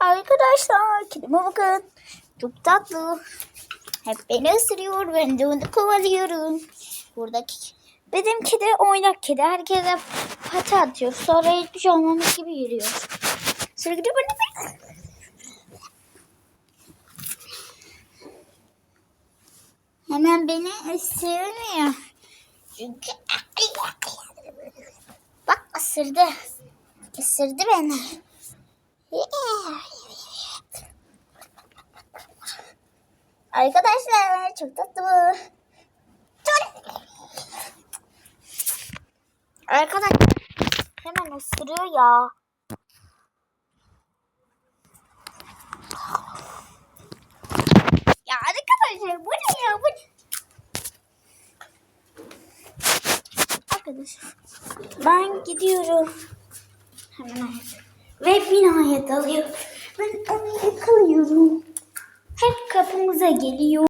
Arkadaşlar kedime bakın. Çok tatlı. Hep beni ısırıyor. Ben de onu kovalıyorum. Buradaki benim kedi oynak kedi. Herkese pati atıyor. Sonra hiçbir şey olmamış gibi yürüyor. Sürekli bana Hemen beni ısırmıyor. Çünkü bak ısırdı. Isırdı beni. Arkadaşlar çok tatlı bu. Çok- Arkadaşlar hemen ısırıyor ya. Ya arkadaşlar bu ne ya bu ne? Arkadaşlar ben gidiyorum. Hemen ve binaya dalıyor. Ben onu yakalıyorum. Hep kapımıza geliyor.